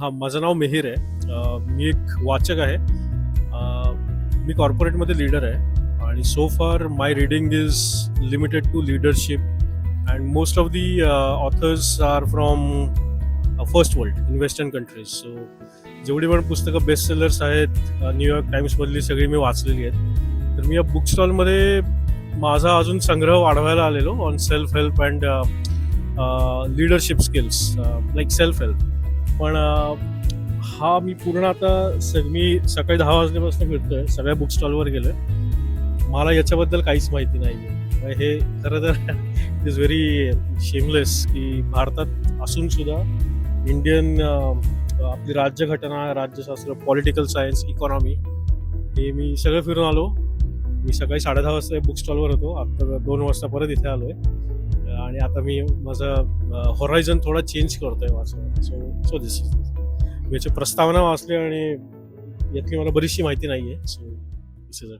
हां माझं नाव मेहिर आहे. मी एक वाचक आहे. मी कॉर्पोरेटमध्ये लीडर आहे. आणि so far my reading is limited to leadership and most of the authors are from first world in western countries so जेवढी पण पुस्तकं बेस्ट सेलर्स आहेत न्यूयॉर्क टाईम्समधली सगळी मी वाचलेली आहेत. तर मी या बुक स्टॉलमध्ये माझा अजून संग्रह वाढवायला आलेलो on self help and leadership skills like self help पण हा मी पूर्ण आता स मी सकाळी दहा वाजल्यापासून फिरतोय. सगळ्या बुक स्टॉलवर गेलोय. मला याच्याबद्दल काहीच माहिती नाही आहे हे खरं तर इट इज व्हेरी शेमलेस की भारतात असून सुद्धा इंडियन आपली राज्यघटना राज्यशास्त्र पॉलिटिकल सायन्स इकॉनॉमी हे मी सगळं फिरून आलो. मी सकाळी साडे दहा वाजता बुक स्टॉलवर होतो. आता दोन वाजता परत इथे आलोय. आणि आता मी माझं होरायझन थोडा चेंज करतोय वाचून सो सो दिस इज याची प्रस्तावना वाचली आणि यातली मला बरीचशी माहिती नाही आहे सो दिस इज